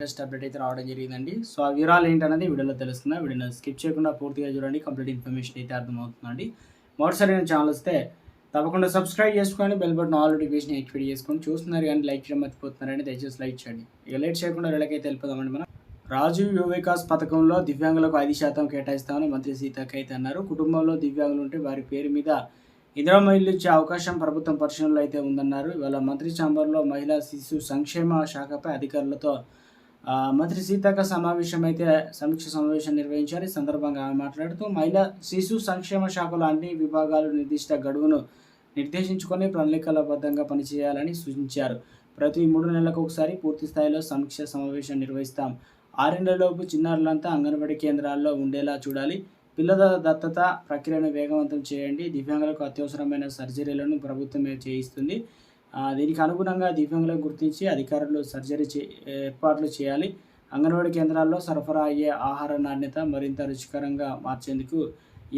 Latest update అయితే రావడం జరిగిందండి. సో ఆ వివరాలు ఏంటనేది వీడియోలో తెలుస్తుంది వీడియోని స్కిప్ చేయకుండా పూర్తిగా చూడండి. కంప్లీట్ ఇన్ఫర్మేషన్ అయితే అర్థమవుతుందండి. మొదటిసారి నేను ఛానల్ వస్తే తప్పకుండా సబ్స్క్రైబ్ చేసుకొని bell button all notification activate చేసుకొని చూస్తున్నారు కానీ లైక్ చేయడం మర్చిపోతున్నారని దయచేసి లైక్ చేయండి. ఇక లేట్ చేయకుండా వీళ్ళకైతే వెళ్ళిపోదామండి మనం. రాజీవ్ యువ వికాస్ పథకంలో దివ్యాంగులకు ఐదు శాతం కేటాయిస్తామని మంత్రి సీతక్క అయితే అన్నారు. కుటుంబంలో దివ్యాంగులు ఉంటే వారి పేరు మీద ఇందిరమ్మ ఇల్లు ఇచ్చే అవకాశం ప్రభుత్వం పరిశీలనలో అయితే ఉందన్నారు. ఇవాళ మంత్రి చాంబర్లో మహిళా శిశు సంక్షేమ శాఖపై అధికారులతో మంత్రి సీతక్క సమావేశం అయితే సమీక్ష సమావేశం నిర్వహించారు. ఈ సందర్భంగా ఆమె మాట్లాడుతూ మహిళా శిశు సంక్షేమ శాఖల అన్ని విభాగాలు నిర్దిష్ట గడువును నిర్దేశించుకొని ప్రణాళికలబద్ధంగా పనిచేయాలని సూచించారు. ప్రతి మూడు నెలలకు ఒకసారి పూర్తి స్థాయిలో సమీక్ష సమావేశం నిర్వహిస్తాం. ఆరేళ్ళలోపు చిన్నారులంతా అంగన్వాడీ కేంద్రాల్లో ఉండేలా చూడాలి. పిల్లల దత్తత ప్రక్రియను వేగవంతం చేయండి. దివ్యాంగులకు అత్యవసరమైన సర్జరీలను ప్రభుత్వమే చేయిస్తుంది. దీనికి అనుగుణంగా దివ్యాంగులను గుర్తించి అధికారులు సర్జరీ చే ఏర్పాట్లు చేయాలి. అంగన్వాడీ కేంద్రాల్లో సరఫరా అయ్యే ఆహార నాణ్యత మరింత రుచికరంగా మార్చేందుకు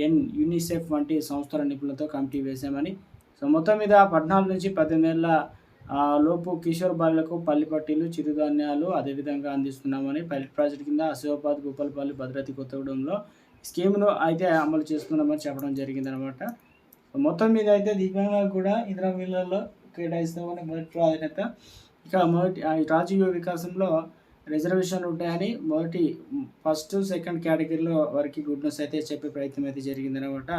ఎన్ యూనిసెఫ్ వంటి సంస్థల నిపుణులతో కమిటీ వేశామని. సో మొత్తం మీద పద్నాలుగు నుంచి పద్దెనిమిది ఏళ్ళ లోపు కిషోర్ బాలులకు పల్లి పట్టీలు చిరుధాన్యాలు అదేవిధంగా అందిస్తున్నామని పైలట్ ప్రాజెక్ట్ కింద అసిఫాబాద్ గోపాలపల్లి భద్రాద్రి కొత్తగూడెంలో స్కీమ్ను అయితే అమలు చేస్తున్నామని చెప్పడం జరిగిందనమాట సో మొత్తం మీద అయితే దివ్యాంగులకు కూడా ఇందిరా కేటాయిస్తామని మొదటి ప్రాధాన్యత. ఇక మొదటి ఆ, వికాసంలో రిజర్వేషన్లు ఉంటాయని మొదటి ఫస్ట్ సెకండ్ కేటగిరీలో వారికి గుడ్నెస్ అయితే చెప్పే ప్రయత్నం అయితే జరిగిందనమాట